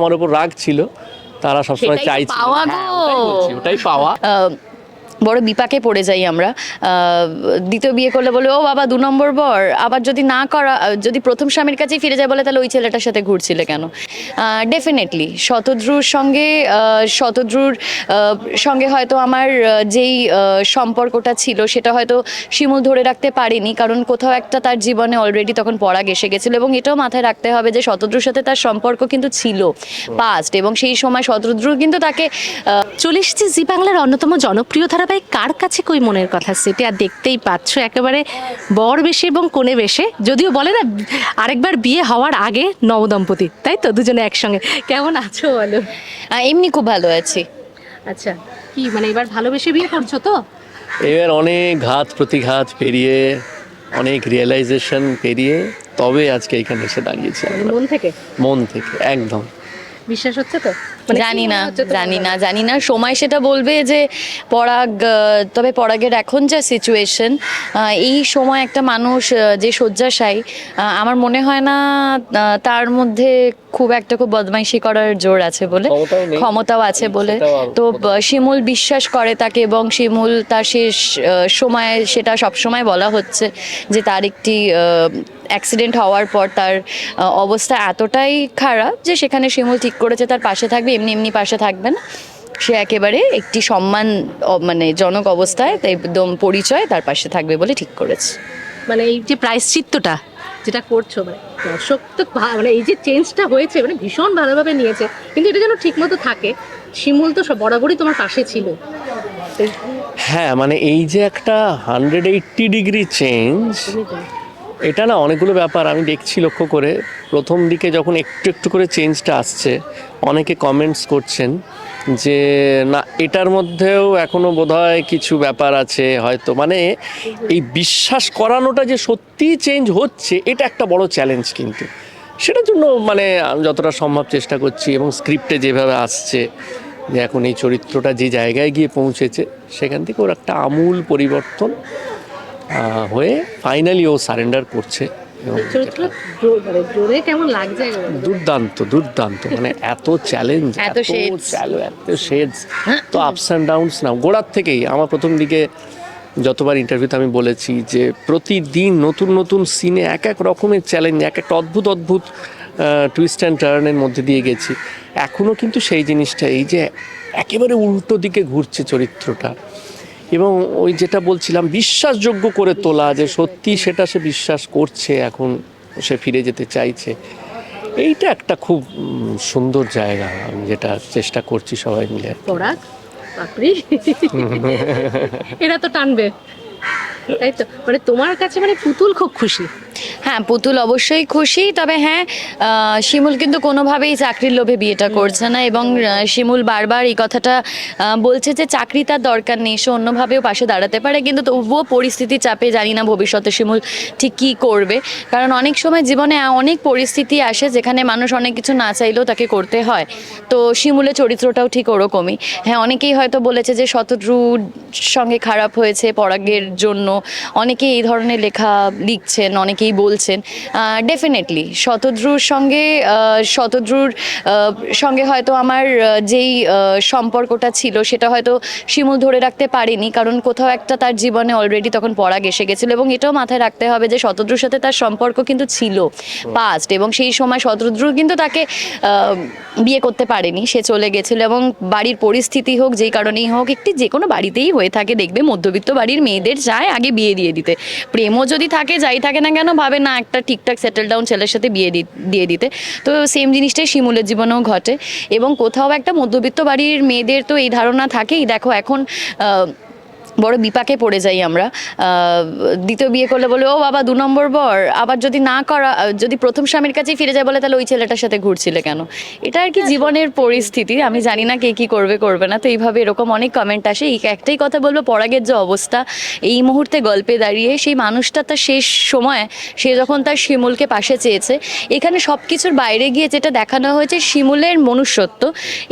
আমার উপর রাগ ছিল তারা সবসময় চাইছে পাওয়া হ্যাঁ, গো। ওটাই পাওয়া বড় বিপাকে পড়ে যাই আমরা। দ্বিতীয় বিয়ে করলে বলে, ও বাবা, দু নম্বর বর। আবার যদি না করা, যদি প্রথম স্বামীর কাছেই ফিরে যায় বলে, তাহলে ওই ছেলেটার সাথে ঘুরছিলে কেন? ডেফিনেটলি শতদ্রুর সঙ্গে শতদ্রুর সঙ্গে হয়তো আমার যেই সম্পর্কটা ছিল, সেটা হয়তো শিমুল ধরে রাখতে পারেনি, কারণ কোথাও একটা তার জীবনে অলরেডি তখন পড়া এসে গেছিল এবং এটাও মাথায় রাখতে হবে যে শতদ্রুর সাথে তার সম্পর্ক কিন্তু ছিল পাস্ট এবং সেই সময় শতদ্রু কিন্তু তাকে চলে এসেছি জি বাংলার অন্যতম জনপ্রিয় ধারাবাহিক কার কাছে কই মনের কথা? সেটা আর দেখতেই পাচ্ছ একেবারে বর বেশে এবং কোণে বেশে। যদিও বলে না আরেকবার বিয়ে হওয়ার আগে নবদম্পতি তাই তো? দুজনে একসঙ্গে। কেমন আছো বলো? এমনি খুব ভালো আছি। আচ্ছা কি মানে এবার ভালোবেসে বিয়ে করছ তো? এবার অনেক ঘাত প্রতিঘাত পেরিয়ে অনেক রিয়েলাইজেশন পেরিয়ে তবে আজকে এখানে এসে দাঁড়িয়েছি মানে থেকে? মন থেকে একদম। বিশ্বাস হচ্ছে তো? জানি না জানি না জানি না। সময় সেটা বলবে যে পরাগ তবে পরাগের এখন যা সিচুয়েশন এই সময় একটা মানুষ যে শয্যাশায়ী আমার মনে হয় না তার মধ্যে খুব একটা খুব বদমাইশি করার জোর আছে বলে ক্ষমতাও আছে বলে। তো শিমুল বিশ্বাস করে তাকে এবং শিমুল তার শেষ সময়ে সেটা সবসময় বলা হচ্ছে যে তার একটি অ্যাক্সিডেন্ট হওয়ার পর তার অবস্থা এতটাই খারাপ যে সেখানে শিমুল ঠিক করেছে তার পাশে থাকবে। এমনি এমনি পাশে থাকবে না সে একেবারে একটি সম্মান মানে জনক অবস্থায় তাই একদম পরিচয় তার পাশে থাকবে বলে ঠিক করেছে। মানে এই যে প্রায়শ্চিত্তটা যেটা করছ মানে দর্শক তো ভা- মানে এই যে চেঞ্জটা হয়েছে মানে ভীষণ ভালোভাবে নিয়েছে কিন্তু এটা যেন ঠিক মতো থাকে শিমুল তো বরাবরই তোমার পাশে ছিল। হ্যাঁ মানে এই যে একটা হান্ড্রেড এইট্টি ডিগ্রি চেঞ্জ এটা না অনেকগুলো ব্যাপার আমি দেখছি লক্ষ্য করে। প্রথম দিকে যখন একটু একটু করে চেঞ্জটা আসছে, অনেকে কমেন্টস করছেন যে, না, এটার মধ্যেও এখনও বোধহয় কিছু ব্যাপার আছে, হয়তো। মানে এই বিশ্বাস করানোটা যে সত্যিই চেঞ্জ হচ্ছে, এটা একটা বড় চ্যালেঞ্জ কিন্তু। সেটার জন্য মানে যতটা সম্ভব চেষ্টা করছি এবং স্ক্রিপ্টে যেভাবে আসছে, যে এখন এই চরিত্রটা যে জায়গায় গিয়ে পৌঁছেছে, সেখান থেকে ওর একটা আমূল পরিবর্তন হয়ে ফাইনালি ও সারেন্ডার করছে। মানে দুর্দান্ত দুর্দান্ত। মানে এত চ্যালেঞ্জ এত। এত শেডস তো আপস অ্যান্ড ডাউনস না গোড়ার থেকেই আমার প্রথম দিকে যতবার ইন্টারভিউতে আমি বলেছি যে প্রতিদিন নতুন নতুন সিনে এক এক রকমের চ্যালেঞ্জ এক একটা অদ্ভুত অদ্ভুত টুইস্ট অ্যান্ড টার্নের মধ্যে দিয়ে গেছি। এখনও কিন্তু সেই জিনিসটা এই যে একেবারে উল্টো দিকে ঘুরছে চরিত্রটা। এবং ওই যেটা বলছিলাম, বিশ্বাসযোগ্য করে তোলা যে সত্যি সেটা সে বিশ্বাস করছে, এখন সে ফিরে যেতে চাইছে। এইটা একটা খুব সুন্দর জায়গা আমি যেটা চেষ্টা করছি সবাই মিলে। এরা তো টানবে। তাই তো? মানে তোমার কাছে মানে পুতুল খুব খুশি। হ্যাঁ পুতুল অবশ্যই খুশি। তবে হ্যাঁ শিমুল কিন্তু কোনোভাবেই চাকরির লোভে বিয়েটা করছে না এবং শিমুল বারবার এই কথাটা বলছে যে চাকরি তার দরকার নেই, সে অন্যভাবেও পাশে দাঁড়াতে পারে। কিন্তু তবুও পরিস্থিতির চাপে জানি না ভবিষ্যতে শিমুল ঠিক কী করবে। কারণ অনেক সময় জীবনে অনেক পরিস্থিতি আসে যেখানে মানুষ অনেক কিছু না চাইলেও তাকে করতে হয়। তো শিমুলের চরিত্রটাও ঠিক ওরকমই। হ্যাঁ অনেকেই হয়তো বলেছে যে শতদ্রুর সঙ্গে খারাপ হয়েছে পরাগের জন্য। অনেকেই এই ধরনের লেখা লিখছেন, অনেকেই বলছেন ডেফিনেটলি শতদ্রুর সঙ্গে শতদ্রুর সঙ্গে হয়তো আমার যেই সম্পর্কটা ছিল সেটা হয়তো শিমুল ধরে রাখতে পারেনি কারণ কোথাও একটা তার জীবনে অলরেডি তখন পরাগ এসে গেছিল এবং এটাও মাথায় রাখতে হবে যে শতদ্রুর সাথে তার সম্পর্ক কিন্তু ছিল পাস্ট এবং সেই সময় শতদ্রু কিন্তু তাকে বিয়ে করতে পারেনি সে চলে গেছিল এবং বাড়ির পরিস্থিতি হোক যেই কারণেই হোক একটি যে কোনো বাড়িতেই হয়ে থাকে দেখবে মধ্যবিত্ত বাড়ির মেয়েদের চায় আগে বিয়ে দিয়ে দিতে। প্রেমও যদি থাকে যাই থাকে না কেন ভাবে না একটা ঠিকঠাক সেটেল ডাউন ছেলের সাথে বিয়ে দিয়ে দিতে। তো সেম জিনিসটাই শিমুলের জীবনেও ঘটে। এবং কোথাও একটা মধ্যবিত্ত বাড়ির মেয়েদের তো এই ধারণা থাকেই। দেখো এখন বড় বিপাকে পড়ে যাই আমরা। দ্বিতীয় বিয়ে করলে বলে ও বাবা দু নম্বর বর। আবার যদি না করা যদি প্রথম স্বামীর কাছেই ফিরে যায় বলে তাহলে ওই ছেলেটার সাথে ঘুরছিলে কেন? এটা আর কি জীবনের পরিস্থিতি। আমি জানি না কে কি করবে করবে না। তো এইভাবে এরকম অনেক কমেন্ট আসে। এই একটাই কথা বলব পরাগের যে অবস্থা এই মুহূর্তে গল্পে দাঁড়িয়ে সেই মানুষটা তার শেষ সময় সে যখন তার শিমুলকে পাশে চেয়েছে এখানে সব কিছুর বাইরে গিয়ে যেটা দেখানো হয়েছে শিমুলের মনুষ্যত্ব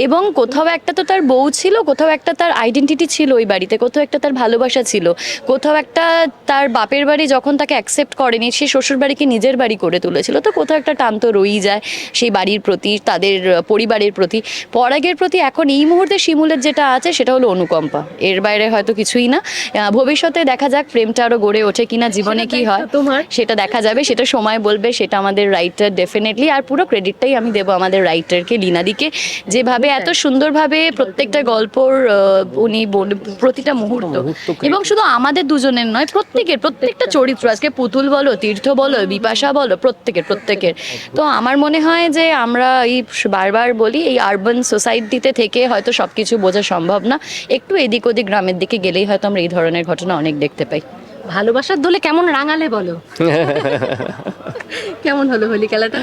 এবং কোথাও একটা তো তার বউ ছিল কোথাও একটা তার আইডেন্টিটি ছিল ওই বাড়িতে কোথাও একটা তার ভালোবাসা ছিল। কোথাও একটা তার বাপের বাড়ি যখন তাকে অ্যাকসেপ্ট করেনি সে শ্বশুর বাড়িকে নিজের বাড়ি করে তুলেছিল। তো কোথাও একটা টান তো রয়েই যায় সেই বাড়ির প্রতি তাদের পরিবারের প্রতি। পরাগের প্রতি এখন এই মুহূর্তে শিমুলের যেটা আছে সেটা হলো অনুকম্পা। এর বাইরে হয়তো কিছুই না। ভবিষ্যতে দেখা যাক প্রেমটা আরও গড়ে ওঠে কিনা জীবনে কি হয়। তোমার। সেটা দেখা যাবে সেটা সময় বলবে সেটা আমাদের রাইটার ডেফিনেটলি আর পুরো ক্রেডিটটাই আমি দেবো আমাদের রাইটারকে লিনাদিকে। যেভাবে এত সুন্দরভাবে প্রত্যেকটা গল্পর উনি প্রতিটা মুহূর্ত এবং শুধু আমাদের দুজনের নয় প্রত্যেকের প্রত্যেকটা চরিত্র আজকে পুতুল বলো তীর্থ বলো বিপাশা বলো প্রত্যেকের প্রত্যেকের। তো আমার মনে হয় যে আমরা এই বারবার বলি এই আরবান সোসাইটিতে থেকে হয়তো সবকিছু বোঝা সম্ভব না। একটু এদিক ওদিক গ্রামের দিকে গেলেই হয়তো আমরা এই ধরনের ঘটনা অনেক দেখতে পাই। ভালোবাসার দোলে কেমন রাঙালে বলো? কেমন হলো হোলি খেলাটা?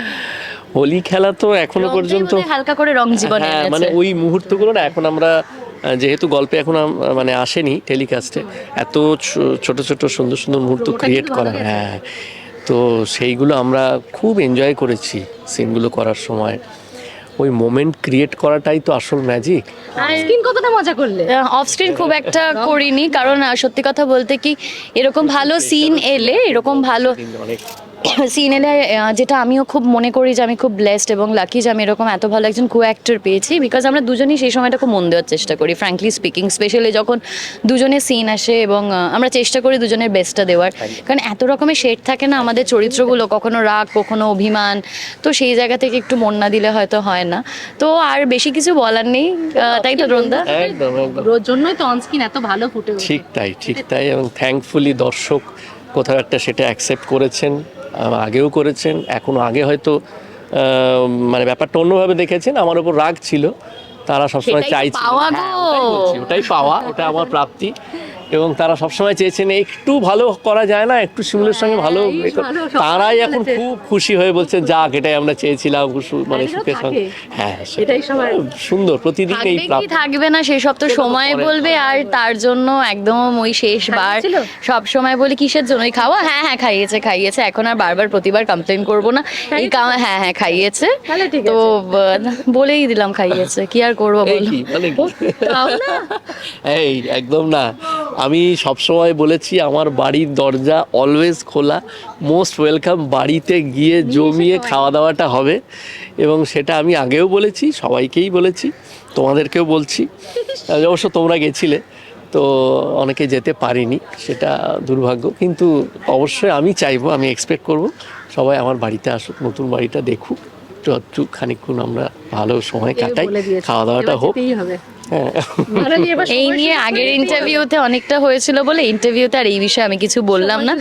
হোলি খেলা তো এখনও পর্যন্ত হালকা করে রং জীবনে হ্যাঁ মানে ওই মুহূর্তগুলো না এখন আমরা যেহেতু গল্পে এখন মানে আসেনি টেলিকাস্টে এত ছো- ছোট ছোট সুন্দর সুন্দর মুহূর্ত ক্রিয়েট করা হ্যাঁ। তো সেইগুলো আমরা খুব এনজয় করেছি সিনগুলো করার সময়। ওই মোমেন্ট ক্রিয়েট করাটাই তো আসল ম্যাজিক স্কিন কতটা মজা করলে? অফ স্ক্রিন খুব একটা করিনি কারণ সত্যি কথা বলতে কি এরকম ভালো সিন এলে এরকম ভালো অনেক সিন এলে যেটা আমিও খুব মনে করি যে আমি খুব ব্লেসড এবং লাকি যে আমি এরকম এত ভালো একজন কো অ্যাক্টর পেয়েছি বিকজ আমরা দুজনেই সেই সময়টা খুব মন দেওয়ার চেষ্টা করি ফ্র্যাঙ্কলি স্পিকিং স্পেশালি যখন দুজনের সিন আসে এবং আমরা চেষ্টা করি দুজনের বেস্টটা দেওয়ার। কারণ এত রকমের শেড থাকে না আমাদের চরিত্রগুলো কখনো রাগ কখনো অভিমান তো সেই জায়গা থেকে একটু মন না দিলে হয়তো হয় না। তো আর বেশি কিছু বলার নেই তাই তো রন্দা একদম একদম। জন্যই তো অনস্কিন এত ভালো ফুটে ঠিক তাই ঠিক তাই এবং থ্যাঙ্কফুলি দর্শক কোথাও একটা সেটা অ্যাকসেপ্ট করেছেন। আগেও করেছেন এখনও আগে হয়তো মানে ব্যাপারটা অন্যভাবে দেখেছেন আমার ওপর রাগ ছিল তারা সবসময় চাইছে। হ্যাঁ, ওটাই পাওয়া ওটা আমার প্রাপ্তি। এবং তারা সবসময় চেয়েছেন একটু ভালো করা যায় না একটু শিমুলের সঙ্গে ভালো সবাই তারাই এখন খুব খুশি হয়ে বলছেন যাক এটাই আমরা চেয়েছিলাম মানে সুখের সঙ্গে। হ্যাঁ এটাই সবার- সুন্দর প্রতিদিন এই থাকবে কি প্রাপ্তি থাকবে না সেসব তো সময় বলবে আর তার জন্য একদম ওই শেষবার? সব সময় বলি কিসের জন্য ওই খাওয়া? হ্যাঁ হ্যাঁ খাইয়েছে খাইয়েছে এখন আর বারবার প্রতিবার কমপ্লেন করব না। এই হ্যাঁ হ্যাঁ খাইয়েছে। তো বলেই দিলাম খাইয়েছে কি আর করব বলো? মানে কি? তাও না? এই একদম না। আমি সবসময় বলেছি আমার বাড়ির দরজা অলওয়েজ খোলা। মোস্ট ওয়েলকাম বাড়িতে গিয়ে জমিয়ে খাওয়া দাওয়াটা হবে এবং সেটা আমি আগেও বলেছি সবাইকেই বলেছি তোমাদেরকেও বলছি। অবশ্য তোমরা গেছিলে তো অনেকে যেতে পারিনি সেটা দুর্ভাগ্য। কিন্তু অবশ্যই আমি চাইব আমি এক্সপেক্ট করব সবাই আমার বাড়িতে আসুক নতুন বাড়িটা দেখুক একটু খানিকক্ষণ আমরা ভালো সময় কাটাই খাওয়া দাওয়াটা হোক। এই নিয়ে আগের। ইন্টারভিউতে অনেকটা হয়েছিল বলে ইন্টারভিউতে আর এই বিষয়ে আমি কিছু বললাম না।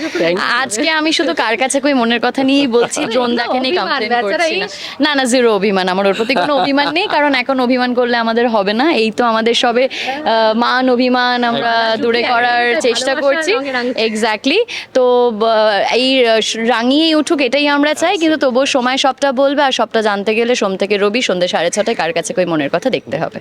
আজকে আমি শুধু কার কাছে কই মনের কথা নিয়েই বলছি ড্রোনদাকে নিয়ে কমপ্লেন করছি না। না না জিরো অভিমান আমার ওর প্রতি কোনো অভিমান নেই কারণ এখন অভিমান করলে আমাদের হবে না। এই তো আমাদের সবে মান অভিমান আমরা দূরে করার চেষ্টা করছি। এক্স্যাক্টলি তো এই রাঙিয়েই উঠুক এটাই আমরা চাই কিন্তু তবুও সময় সবটা বলবে আর সবটা জানতে গেলে সোম থেকে রবি সন্ধ্যে সাড়ে ছটায় কার কাছে কই মনের কথা দেখতে হবে।